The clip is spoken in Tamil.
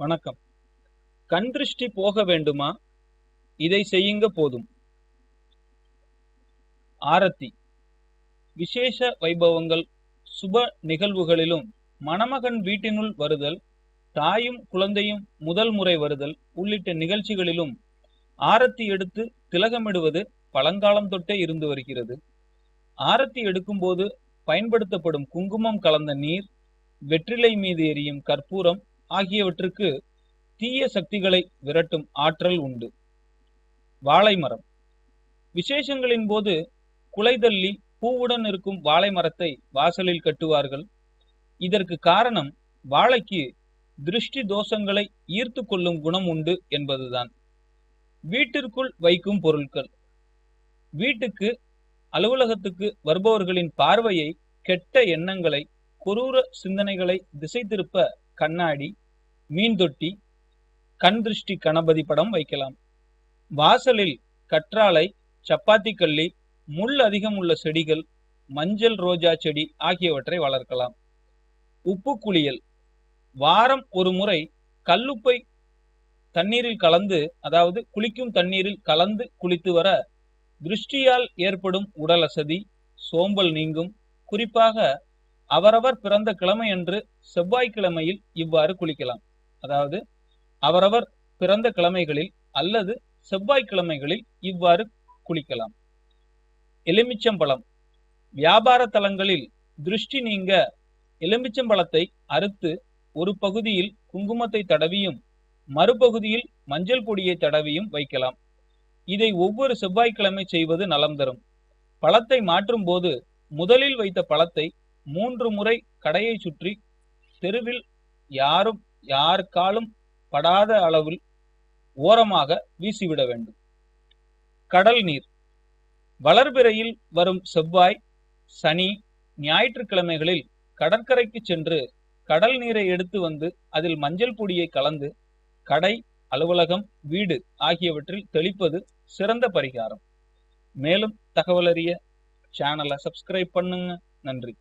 வணக்கம். கண் திருஷ்டி போக வேண்டுமா? இதை செய்யுங்க போதும். ஆரத்தி. விசேஷ வைபவங்கள் சுப நிகழ்வுகளிலும் மணமகன் வீட்டினுள் வருதல் தாயும் குழந்தையும் முதல் முறை வருதல் உள்ளிட்ட நிகழ்ச்சிகளிலும் ஆரத்தி எடுத்து திலகமிடுவது பழங்காலம் தொட்டே இருந்து வருகிறது. ஆரத்தி எடுக்கும்போது பயன்படுத்தப்படும் குங்குமம் கலந்த நீர் வெற்றிலை மீது எரியும் கற்பூரம் ஆகியவற்றுக்கு தீய சக்திகளை விரட்டும் ஆற்றல் உண்டு. வாழை மரம் விசேஷங்களின் போது குலைதள்ளி பூவுடன் இருக்கும் வாழை மரத்தை வாசலில் கட்டுவார்கள். இதற்கு காரணம் வாழைக்கு திருஷ்டி தோஷங்களை ஈர்த்து கொள்ளும் குணம் உண்டு என்பதுதான். வீட்டிற்குள் வைக்கும் பொருட்கள். வீட்டுக்கு அலுவலகத்துக்கு வருபவர்களின் பார்வையை கெட்ட எண்ணங்களை கொரூர சிந்தனைகளை திசை திருப்ப கண்ணாடி மீன் தொட்டி கண் திருஷ்டி கணபதி படம் வைக்கலாம். வாசலில் கற்றாழை சப்பாத்தி கள்ளி முள் அதிகம் உள்ள செடிகள் மஞ்சள் ரோஜா செடி ஆகியவற்றை வளர்க்கலாம். உப்பு குளியல். வாரம் ஒரு முறை கல்லுப்பை தண்ணீரில் கலந்து அதாவது குளிக்கும் தண்ணீரில் கலந்து குளித்து வர திருஷ்டியால் ஏற்படும் உடல் அசதி சோம்பல் நீங்கும். குறிப்பாக அவரவர் பிறந்த கிழமை அன்று செவ்வாய்க்கிழமையில் இவ்வாறு குளிக்கலாம். அதாவது அவரவர் பிறந்த கிழமைகளில் அல்லது செவ்வாய்க்கிழமைகளில் இவ்வாறு குளிக்கலாம். எலுமிச்சம்பழம். வியாபார தலங்களில் திருஷ்டி நீங்க எலுமிச்சம்பழத்தை அறுத்து ஒரு பகுதியில் குங்குமத்தை தடவியும் மறுபகுதியில் மஞ்சள் பொடியை தடவியும் வைக்கலாம். இதை ஒவ்வொரு செவ்வாய்க்கிழமை செய்வது நலம் தரும். பழத்தை மாற்றும் போது முதலில் வைத்த பழத்தை மூன்று முறை கடையை சுற்றி தெருவில் யாரும் யாருக்காலும் படாத அளவில் ஓரமாக வீசிவிட வேண்டும். கடல் நீர். வளர்பிறையில் வரும் செவ்வாய் சனி ஞாயிற்றுக்கிழமைகளில் கடற்கரைக்கு சென்று கடல் நீரை எடுத்து வந்து அதில் மஞ்சள் பொடியை கலந்து கடை அலுவலகம் வீடு ஆகியவற்றில் தெளிப்பது சிறந்த பரிகாரம். மேலும் தகவலறிய சேனலை சப்ஸ்கிரைப் பண்ணுங்க. நன்றி.